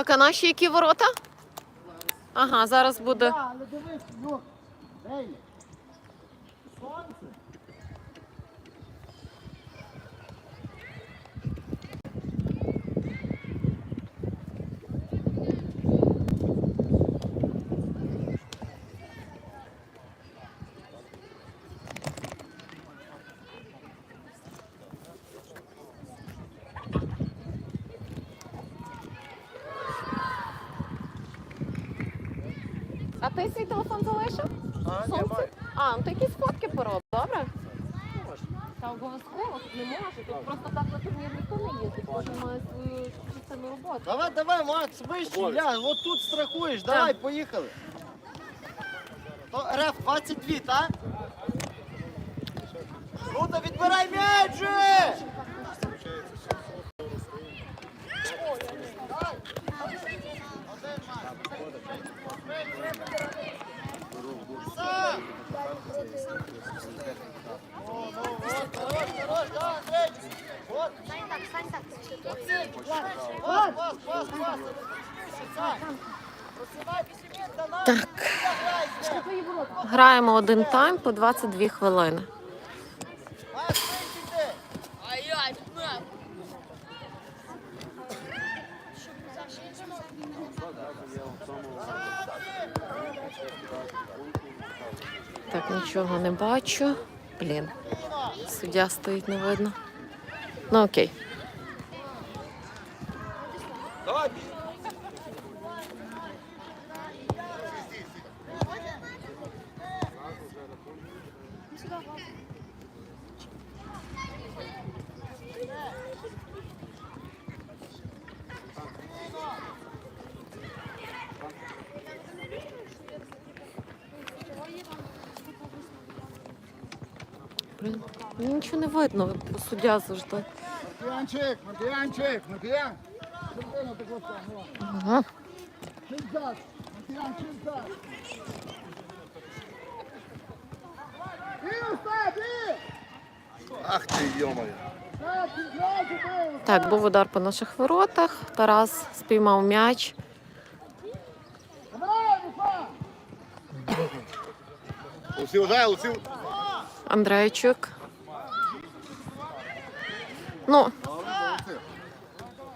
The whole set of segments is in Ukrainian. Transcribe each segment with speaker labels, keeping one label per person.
Speaker 1: Так, а наші які ворота? Ага, зараз буде. Ти свій телефон залишив?
Speaker 2: А,
Speaker 1: Сонце? А, ну то якісь фотки пороб, добре? Та обов'язково не може. Тут просто так на турнір ніхто не їздить. Кожен має свою частину роботи.
Speaker 2: Давай, давай, Макс, вище, я, от тут страхуєш, давай, поїхали. То РФ 22, так? Ну то відбирай м'яч же! Сам! О, ну, вот, хорош, хорош, да, Андрейчик. Вот,
Speaker 3: Стань так, стань так.
Speaker 2: Пас, пас, пас, пас. Просинай після на.
Speaker 1: Так. Граємо один тайм по 22 хвилини. Так, нічого не бачу. Блін, суддя стоїть, не видно. Ну окей. Блін, ну, нічого не видно, суддя завжди.
Speaker 4: Матвіянчик, Матвіянчик, Матвіян.
Speaker 1: Ага.
Speaker 5: Ах ти, йомаю.
Speaker 4: Так,
Speaker 1: був удар по наших воротах. Тарас спіймав м'яч. Андрейчук. Ну,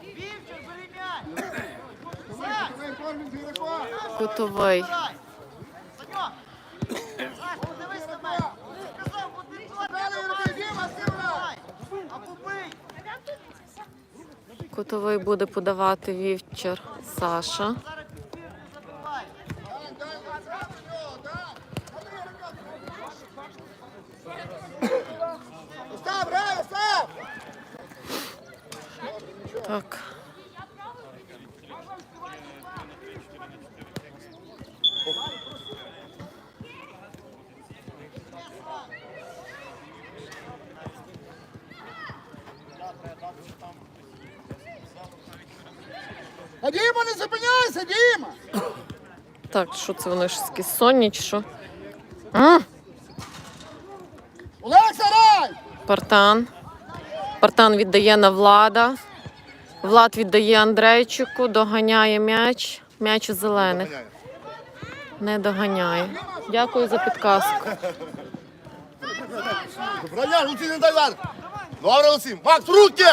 Speaker 2: Вівчик, бери м'яч.
Speaker 4: Давай, кормим зіграка.
Speaker 1: кутовий.
Speaker 2: Дай. Саньок. Саш, подивись на мене. Ти сказав, бо ти туди
Speaker 4: Далі,
Speaker 2: давай.
Speaker 4: Юрій, Діма, сильно!
Speaker 2: Або бий.
Speaker 1: Кутовий буде подавати вівчар Саша.
Speaker 2: Зараз підбірку забивай.
Speaker 4: Дай, дай, дай, зразу його, дай. Андрій, рука. Остап, грай, Остап!
Speaker 1: Так.
Speaker 4: А Діма, не зупиняйся, Діма!
Speaker 1: Так, що це вони ж такі сонні чи що?
Speaker 4: Олекса, грай!
Speaker 1: Партан. Партан віддає на влада. Влад віддає Андрейчику, доганяє м'яч. М'яч у зелених. Не доганяє. Дякую за підказку.
Speaker 5: Броня, лусів не дай. Добре, лусів. Макс, руки!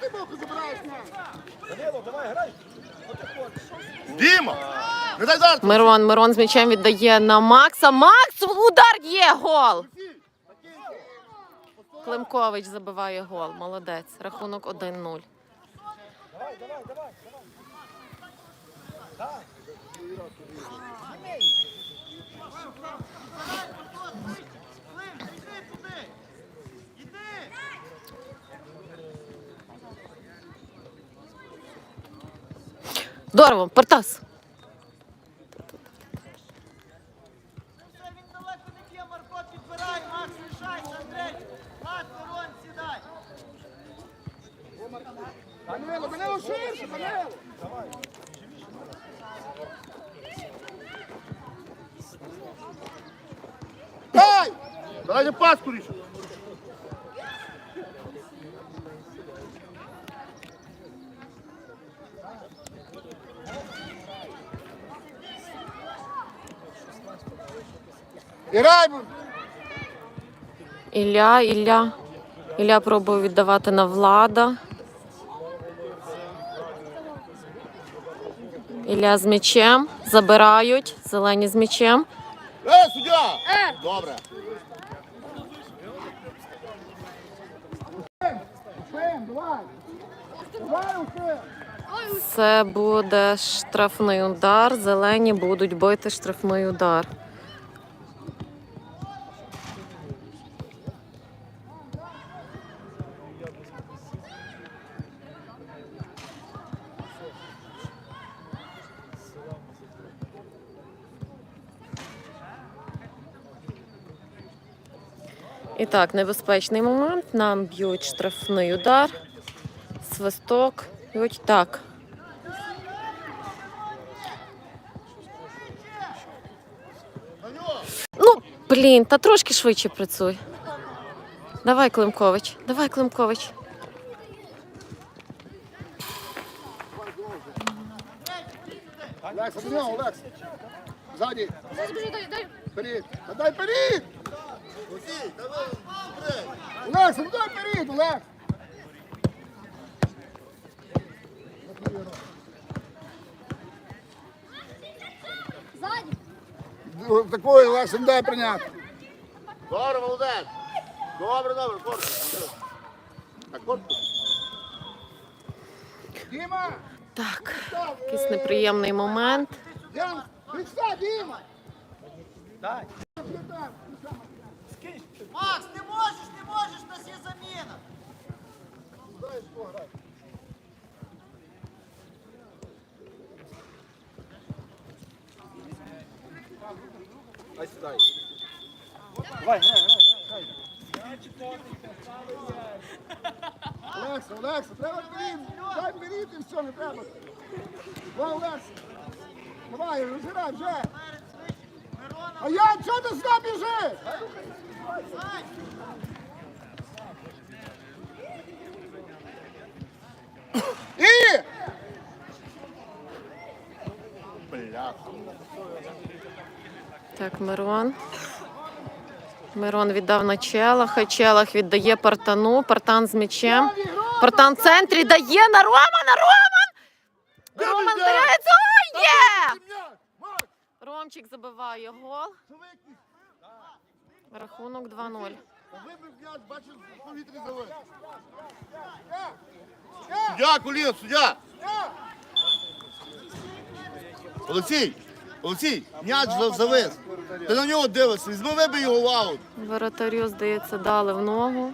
Speaker 4: Кого боку забираєш м'яч?
Speaker 5: Діма! Не дай зараз.
Speaker 1: Мирон, Мирон з м'ячем віддає на Макса. Макс, удар є гол! Климкович забиває гол. Молодець. Рахунок 1-0.
Speaker 2: Клим, іди туди. Іди.
Speaker 1: Здорово, Партас.
Speaker 2: Ну все, він далеко не б'є, Марко, підбирай. Макс, лишайся, Макс, Ворон, сідай.
Speaker 4: Данило, Данило, ширше, Данило! Дай!
Speaker 5: Давайте пас скоріше.
Speaker 1: Ілля, Ілля. Ілля пробує віддавати на влада. Ілля з м'ячем. Забирають. Зелені з м'ячем.
Speaker 5: Е, суддя! Добре.
Speaker 4: Давай, Ушем!
Speaker 1: Це буде штрафний удар. Зелені будуть бити штрафний удар. Так, небезпечний момент. Нам б'ють штрафний удар. Свисток. Б'ють так. Ну, блін, та трошки швидше працюй. Давай, Климкович, давай, Климкович.
Speaker 4: Олекса, Олекса! Ззаді!
Speaker 3: Дай, дай.
Speaker 5: Олексій, давай, вперед.
Speaker 4: Олекса, ну дай вперед, Олекс! Такої Олекса не дай прийняти.
Speaker 5: Добре, молодець. Добре, добре, корпус. Так, корпус.
Speaker 4: Діма!
Speaker 1: Так, якийсь неприємний момент.
Speaker 4: Діма! Діма!
Speaker 2: Макс, не можеш, не можеш, у нас є заміна.
Speaker 4: Олекса, Олекса, треба вперед! Дай вперед і все, не треба. Давай, Олекса! Давай, розгирай вже! А я, чого ти сюди біжиш? І!
Speaker 5: Бля.
Speaker 1: Так, Мирон. Мирон віддав на Челаха. Челах віддає Партану. Партан з м'ячем. Партан в центрі дає на Романа. Роман! Роман Ромчик забиває гол. Рахунок 2-0.
Speaker 5: Вибив м'яч, бачиш, в повітрі завис. Суддя, коліно, суддя. Олексій, Олексій, м'яч завис. Ти на нього дивишся, візьми вибий його в аут.
Speaker 1: Воротарю, здається, дали в ногу.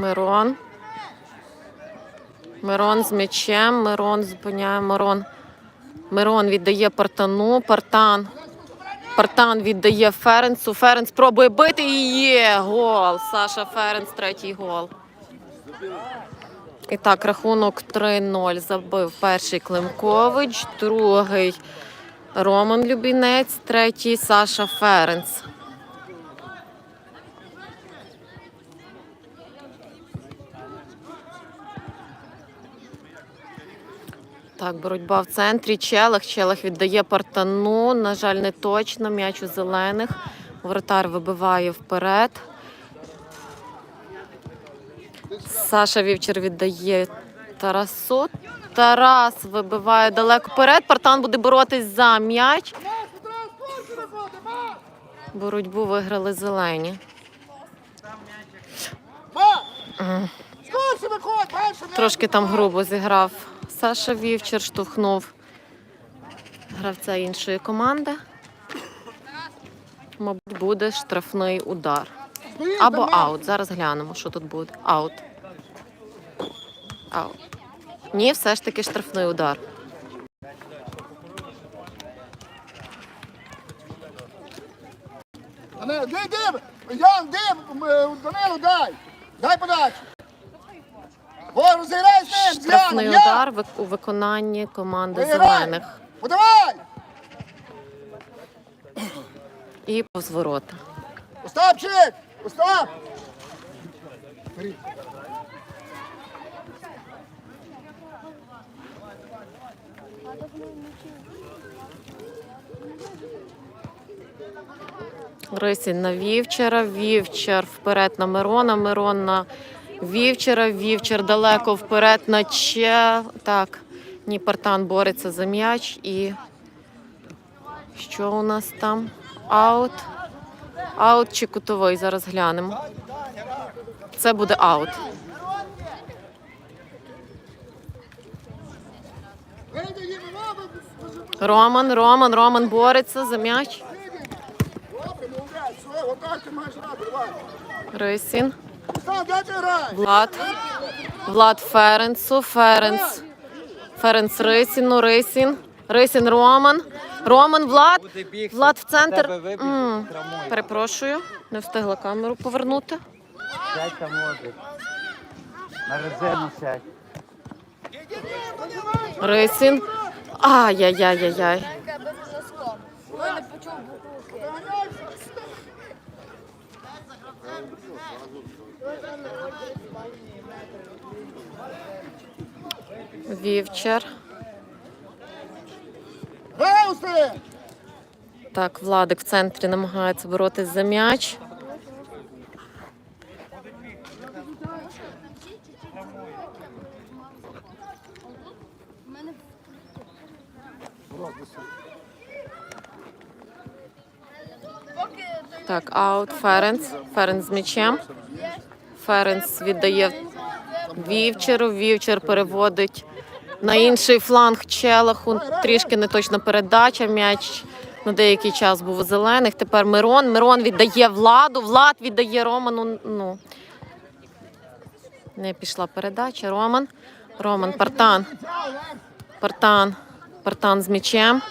Speaker 1: Мирон. Мирон з м'ячем. Мирон зупиняє Мирон. Мирон віддає Партану. Партан. Партан віддає Ференцу. Ференц пробує бити і є гол. Саша Ференц, третій гол. І так, рахунок 3-0 забив перший Климкович, другий Роман Любінець, третій Саша Ференц. Так, боротьба в центрі. Челах. Челах віддає партану. На жаль, не точно. М'яч у зелених. Воротар вибиває вперед. Саша Вівчер віддає Тарасу. Тарас вибиває далеко вперед. Партан буде боротись за м'яч. Боротьбу виграли зелені. Трошки там грубо зіграв. Саша Вівчер штовхнув гравця іншої команди. Мабуть, буде штрафний удар. Або аут. Зараз глянемо, що тут буде. Аут. Аут. Ні, все ж таки штрафний удар.
Speaker 4: Ди, ди, Ян, ди, м, Данилу, дай. Дай подачу. О, розіграй з ним, з
Speaker 1: Штрафний удар у виконанні команди зелених.
Speaker 4: Подавай.
Speaker 1: І повз ворота.
Speaker 4: Остапчик, Остап.
Speaker 1: Рисін на Вівчара, Вівчар вперед на Мирона, Мирон на Вівчара, Вівчар далеко вперед на Че. Так, ні, Партан бореться за м'яч і що у нас там? Аут. Аут чи кутовий? Зараз глянемо. Це буде аут.
Speaker 4: Роман.
Speaker 1: Роман, Роман, бореться за м'яч. Рисін. Влад. Влад Ференцу. Ференц. Ференц Рисіну. Рисін. Рисін Роман. Роман Влад. Влад в центр. М, Перепрошую. Не встигла камеру повернути.
Speaker 2: Сядь там може. На резерву сядь.
Speaker 1: Рисін. Ай-яй-яй-яй-яй. Вівчар. Так, Владик в центрі намагається боротись за м'яч. Так, аут. Ференц. Ференц з м'ячем. Ференц віддає Вівчеру. Вівчер переводить на інший фланг Челаху. Трішки неточна передача. М'яч на деякий час був у зелених. Тепер Мирон. Мирон віддає владу. Влад віддає Роману. Ну не пішла передача. Роман. Роман Партан. Партан. Партан з м'ячем.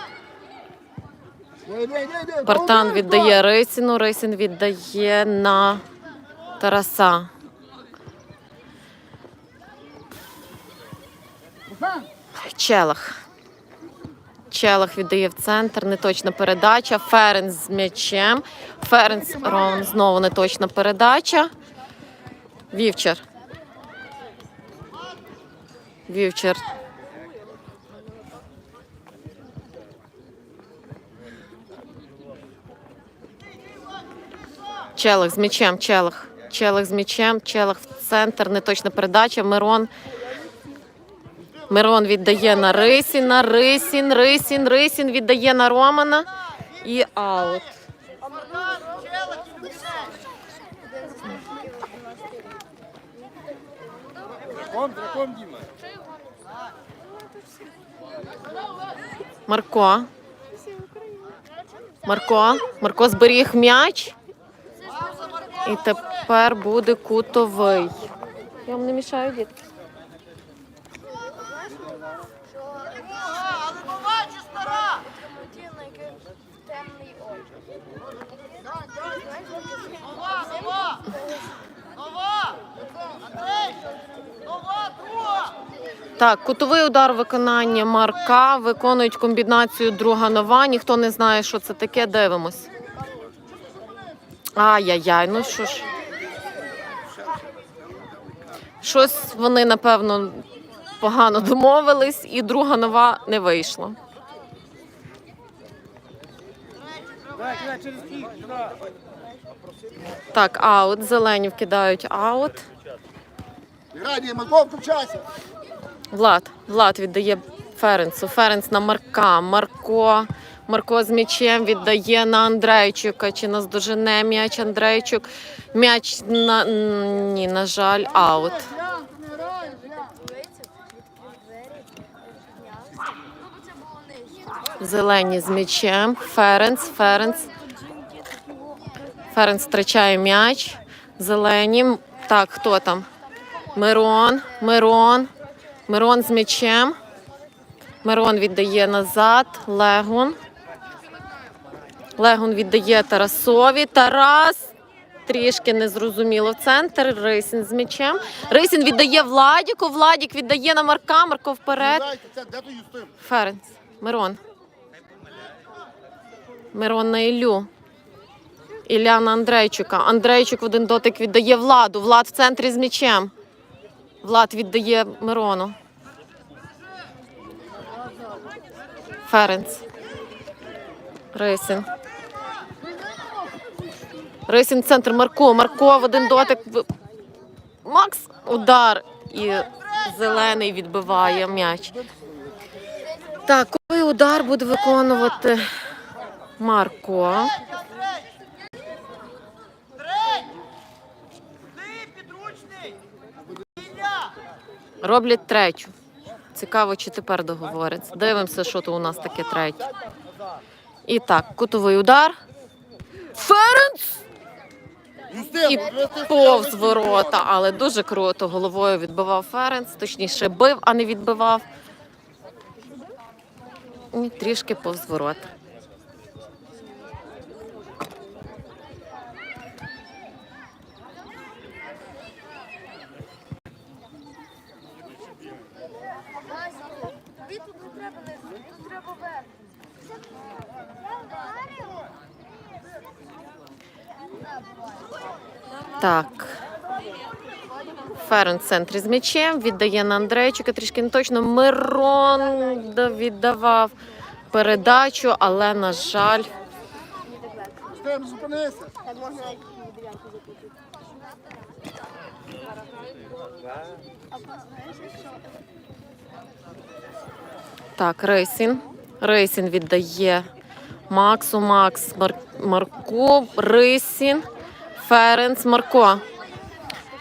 Speaker 1: Партан віддає Рисіну. Рисін віддає на Тараса. Челах. Челах віддає в центр. Неточна передача. Ференц з м'ячем. Ференц Рон знову неточна передача. Вівчер. Вівчер. Челах з м'ячем. Челах. Челах з м'ячем. Челах в центр. Неточна передача. Мирон. Мирон віддає на Рисіна, Рисін, Рисін, Рисін віддає на Романа і аут. Марко. Марко. Марко зберіг м'яч. І тепер буде кутовий. Я вам не мішаю, дітки.
Speaker 3: Хотів на який темний очі.
Speaker 1: Так, кутовий удар виконання Марка. Виконують комбінацію друга нова. Ніхто не знає, що це таке. Дивимось. Ай-яй-яй, ну що ж. Щось вони, напевно, погано домовились, і друга нова не вийшла. Так, аут. Зелені вкидають аут.
Speaker 4: Грай, Діма, Марко, включайся.
Speaker 1: Влад, Влад віддає Ференцу. Ференц на Марка. Марко. Марко з м'ячем віддає на Андрейчука. Чи наздожене м'яч Андрейчук? М'яч на ні, на жаль, аут. Зелені з м'ячем. Ференц. Ференц. Ференц втрачає м'яч. Зелені. Так, хто там? Мирон, Мирон. Мирон з м'ячем. Мирон віддає назад. Легун. Легун віддає Тарасові. Тарас. Трішки незрозуміло в центр. Рисін з м'ячем. Рисін віддає Владіку. Владік віддає на Марка. Марко вперед. Ференц. Мирон. Мирон на Іллю. Ілля на Андрейчука. Андрейчук в один дотик віддає Владу. Влад в центрі з м'ячем. Влад віддає Мирону. Ференц. Рисін. Рисін центр. Марко. Марко в один дотик. Макс. Удар. І зелений відбиває м'яч. Так, коли удар буде виконувати Марко. Роблять третю. Цікаво, чи тепер договореться. Дивимося, що то у нас таке третє. І так, кутовий удар. Ференц! І повз ворота, але дуже круто головою відбивав Ференц, точніше бив, а не відбивав. І трішки повз ворота.
Speaker 3: Тобі тут не треба низу, тут треба вверх.
Speaker 1: Так. Ферен в центрі з м'ячем, віддає на Андрейчика, трішки не точно. Мирон віддавав передачу, але, на жаль,
Speaker 3: так,
Speaker 1: Рейсін. Рейсін віддає Максу, Макс, Мар... Марко, Рисін, Ференц, Марко.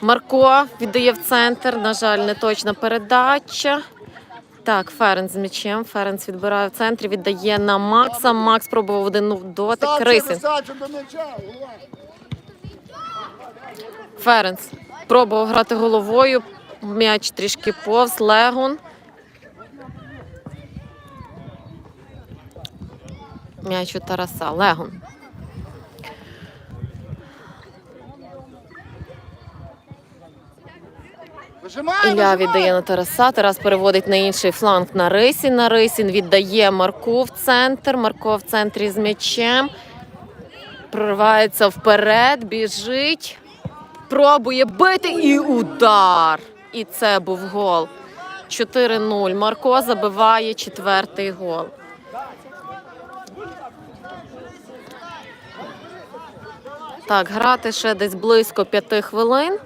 Speaker 1: Марко віддає в центр. На жаль, не точна передача. Так, Ференц з м'ячем. Ференц відбирає в центрі, віддає на Макса. Макс пробував один дотик.
Speaker 4: Садче,
Speaker 1: Рисін. Ференц пробував грати головою. М'яч трішки повз. Легун. М'яч у Тараса.
Speaker 4: Вижимай,
Speaker 1: Ілля віддає на Тараса. Тарас переводить на інший фланг на Рисін. На Рисін віддає Марку в центр. Марко в центрі з м'ячем. Проривається вперед, біжить. Пробує бити і удар. І це був гол. 4-0. Марко забиває четвертий гол. Так, грати ще десь близько п'яти хвилин.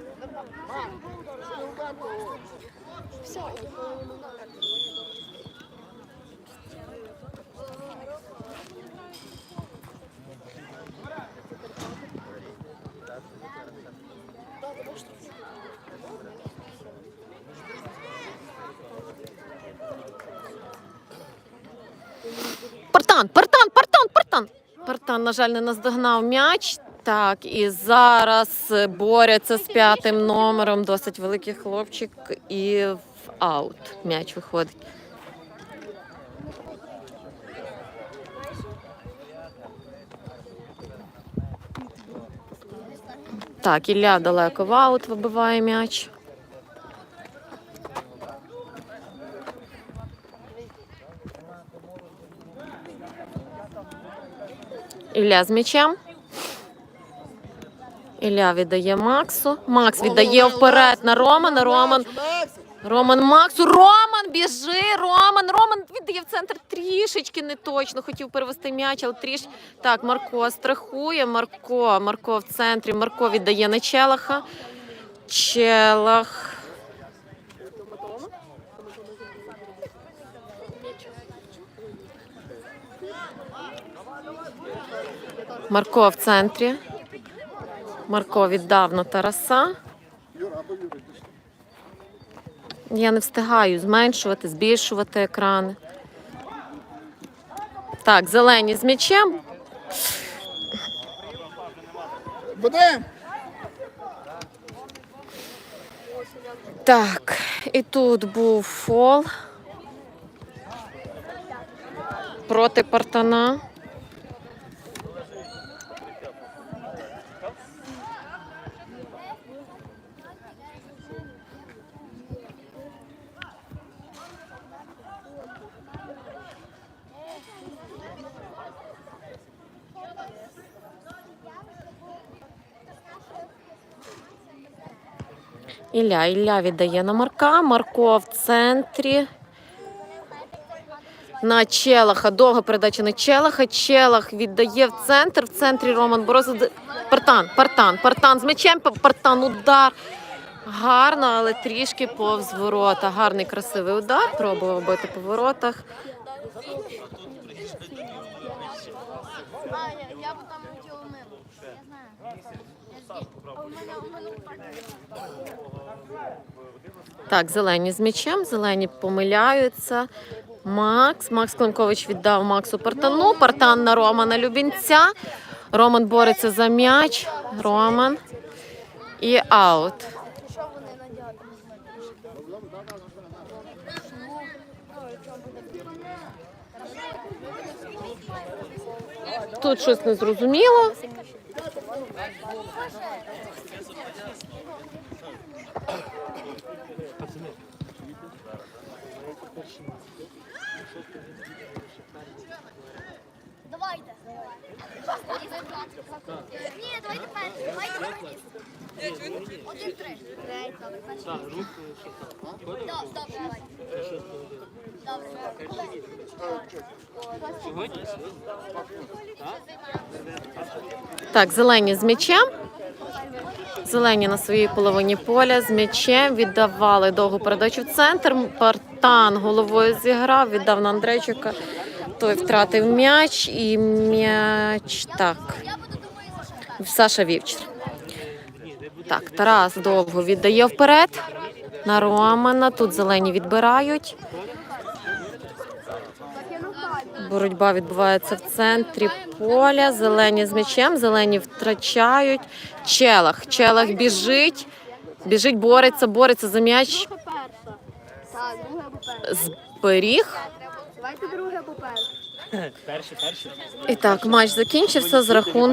Speaker 1: Партан, партан, партан, партан. Партан, на жаль, не наздогнав м'яч. Так, і зараз борються з п'ятим номером. Досить великий хлопчик. І в аут м'яч виходить. Так, Ілля далеко в аут вибиває м'яч. Ілля з м'ячем. Ілля віддає Максу. Макс віддає вперед на Романа. Роман. Роман Максу. Роман біжи. Роман. Роман віддає в центр трішечки не точно. Хотів перевести м'яч, але тріш. Так, Марко страхує. Марко. Марко в центрі. Марко віддає на Челаха. Челах. Марко в центрі. Марко віддав на Тараса. Я не встигаю зменшувати, збільшувати екрани. Так, зелені з м'ячем.
Speaker 4: Вадим!
Speaker 1: Так, і тут був фол проти Партана. Ілля, Ілля віддає на Марка. Марко в центрі. На Челаха. Довга передача на Челаха. Челах віддає в центр. В центрі Роман Бороза. Партан, Партан, Партан з м'ячем. Партан удар. Гарно, але трішки повз ворота. Гарний красивий удар. Пробував бити по воротах.
Speaker 3: А, я, я б там хотіла мимо. Я знаю. Я здесь. А у мене, у мене в парку.
Speaker 1: Так, зелені з м'ячем, зелені помиляються. Макс. Макс Клинкович віддав Максу Партану. Партан на Романа Любінця. Роман бореться за м'яч. Роман. І аут. Тут щось незрозуміло.
Speaker 3: Ні, давайте перший. Давайте перший. Один-три. Три. Добре, перший. Добре, добре. Добре.
Speaker 1: Так, зелені з м'ячем. Зелені на своїй половині поля з м'ячем віддавали довгу передачу в центр. Партан головою зіграв, віддав на Андрейчука. Той втратив м'яч і м'яч так. Саша Вівчер. Так, Тарас довго віддає вперед. На Романа. Тут зелені відбирають. Боротьба відбувається в центрі поля. Зелені з м'ячем, зелені втрачають. Челах. Челах біжить. Біжить, бореться, бореться за м'яч.
Speaker 3: Перша. Так, друге або перше. Давайте або перше.
Speaker 1: І так, матч закінчився з рахунком.